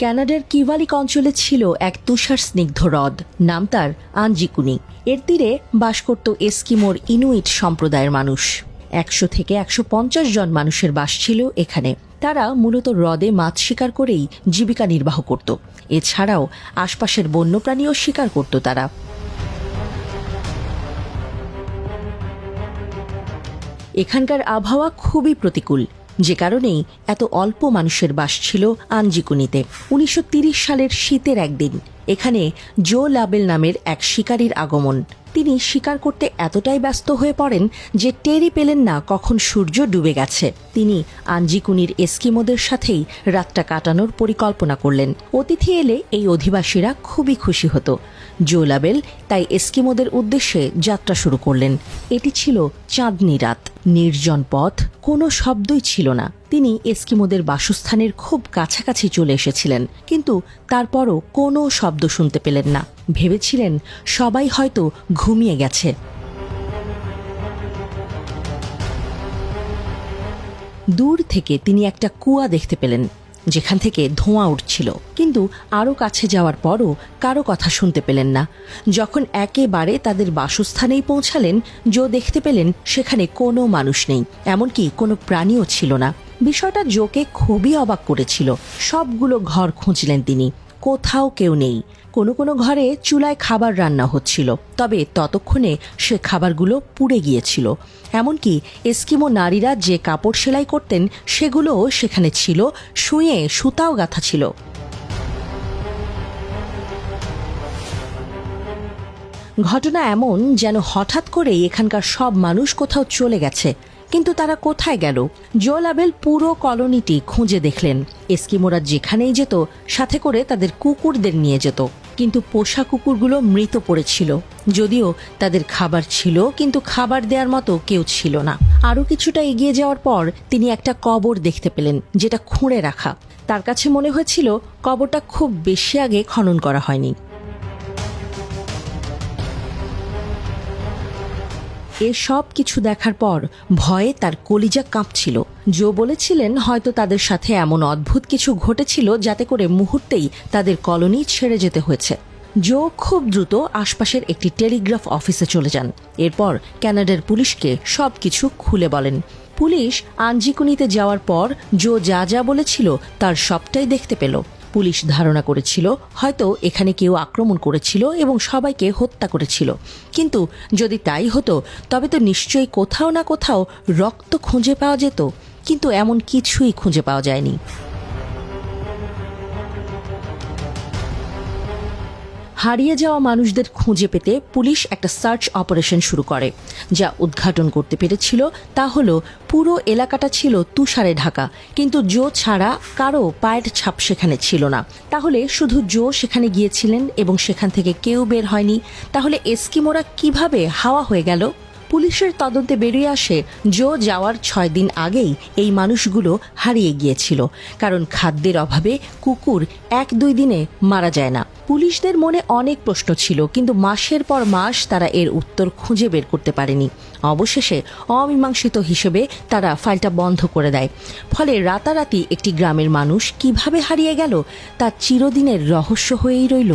ক্যানাডার কিভালিক অঞ্চলে ছিল এক তুষার স্নিগ্ধ হ্রদ। নাম তার আঞ্জিকুনি। এর তীরে বাস করত এস্কিমোর ইনুইট সম্প্রদায়ের মানুষ। একশো থেকে একশো পঞ্চাশ জন মানুষের বাস ছিল এখানে। তারা মূলত হ্রদে মাছ শিকার করেই জীবিকা নির্বাহ করত। এছাড়াও আশপাশের বন্যপ্রাণীও শিকার করত তারা। এখানকার আবহাওয়া খুবই প্রতিকূল। যে কারণেই এত অল্প মানুষের বাস ছিল আঞ্জিকুনিতে। উনিশশো সালের শীতের একদিন, এখানে জো লাবেল নামের এক শিকারীর আগমন। তিনি শিকার করতে এতটাই ব্যস্ত হয়ে পড়েন যে টেরি পেলেন না কখন সূর্য ডুবে গেছে। তিনি আঞ্জিকুনির এস্কিমোদের সাথেই রাতটা কাটানোর পরিকল্পনা করলেন। অতিথি এলে এই অধিবাসীরা খুবই খুশি হতো। জোলাবেল তাই এস্কিমোদের উদ্দেশ্যে যাত্রা শুরু করলেন। এটি ছিল চাঁদনি রাত। নির্জন পথ, কোনো শব্দই ছিল না। তিনি এস্কিমোদের বাসস্থানের খুব কাছাকাছি চলে এসেছিলেন, কিন্তু তারপরও কোনো শব্দ শুনতে পেলেন না। ভেবেছিলেন সবাই হয়তো ঘুমিয়ে গেছে। দূর থেকে তিনি একটা কুয়া দেখতে পেলেন, যেখান থেকে ধোঁয়া উঠছিল। কিন্তু আরও কাছে যাওয়ার পরও কারও কথা শুনতে পেলেন না। যখন একেবারে তাদের বাসস্থানেই পৌঁছালেন জো দেখতে পেলেন সেখানে কোনো মানুষ নেই, এমনকি কোনো প্রাণীও ছিল না। বিষয়টা জোকে খুবই অবাক করেছিল। সবগুলো ঘর খুঁজলেন তিনি। কোথাও কেউ নেই। কোনো কোনো ঘরে চুলায় খাবার রান্না হচ্ছিল। তবে ততক্ষণে সে খাবারগুলো পুড়ে গিয়েছিল। এমনকি এস্কিমো নারীরা যে কাপড় সেলাই করতেন, সেগুলোও সেখানে ছিল। শুয়ে সুতাও গাঁথা ছিল। ঘটনা এমন যেন হঠাৎ করেই এখানকার সব মানুষ কোথাও চলে গেছে। কিন্তু তারা কোথায় গেল? জোলাবেল পুরো কলোনিটি খুঁজে দেখলেন। এস্কিমোরা যেখানেই যেত, সাথে করে তাদের কুকুরদের নিয়ে যেত। কিন্তু পোষা কুকুরগুলো মৃত পড়েছিল। যদিও তাদের খাবার ছিল, কিন্তু খাবার দেওয়ার মতো কেউ ছিল না। আরও কিছুটা এগিয়ে যাওয়ার পর তিনি একটা কবর দেখতে পেলেন, যেটা খুঁড়ে রাখা। তার কাছে মনে হয়েছিল, কবরটা খুব বেশি আগে খনন করা হয়নি। এ সব কিছু দেখার পর ভয়ে তার কলিজা কাঁপছিল। জো বলেছিলেন, হয়তো তাদের সাথে এমন অদ্ভুত কিছু ঘটেছিল যাতে করে মুহূর্তেই তাদের কলোনি ছেড়ে যেতে হয়েছে। জো খুব দ্রুত আশপাশের একটি টেলিগ্রাফ অফিসে চলে যান। এরপর ক্যানাডার পুলিশকে সব কিছু খুলে বলেন। পুলিশ আঞ্জিকুনিতে যাওয়ার পর জো যা যা বলেছিল তার সবটাই দেখতে পেল। পুলিশ ধারণা করেছিল, হয়তো এখানে কেউ আক্রমণ করেছিল এবং সবাইকে হত্যা করেছিল। কিন্তু যদি তাই হতো, তবে তো নিশ্চয়ই কোথাও না কোথাও রক্ত খুঁজে পাওয়া যেত। কিন্তু এমন কিছুই খুঁজে পাওয়া যায়নি। হারিয়ে যাওয়া মানুষদের খুঁজে পেতে পুলিশ একটা সার্চ অপারেশন শুরু করে, যা উদ্ঘাটন করতে পেরেছিল। তা হলো, পুরো এলাকাটা ছিল তুষারে ঢাকা, কিন্তু জো ছাড়া কারও পায়ের ছাপ সেখানে ছিল না। তাহলে শুধু জো সেখানে গিয়েছিলেন এবং সেখান থেকে কেউ বের হয়নি? তাহলে এস্কিমোরা কীভাবে হাওয়া হয়ে গেল? পুলিশের তদন্তে বেরিয়ে আসে, জো যাওয়ার ছয় দিন আগেই এই মানুষগুলো হারিয়ে গিয়েছিল, কারণ খাদ্যের অভাবে কুকুর এক দুই দিনে মারা যায় না। পুলিশদের মনে অনেক প্রশ্ন ছিল, কিন্তু মাসের পর মাস তারা এর উত্তর খুঁজে বের করতে পারেনি। অবশেষে অমীমাংসিত হিসেবে তারা ফাইলটা বন্ধ করে দেয়। ফলে রাতারাতি একটি গ্রামের মানুষ কীভাবে হারিয়ে গেল, তা চিরদিনের রহস্য হয়েই রইল।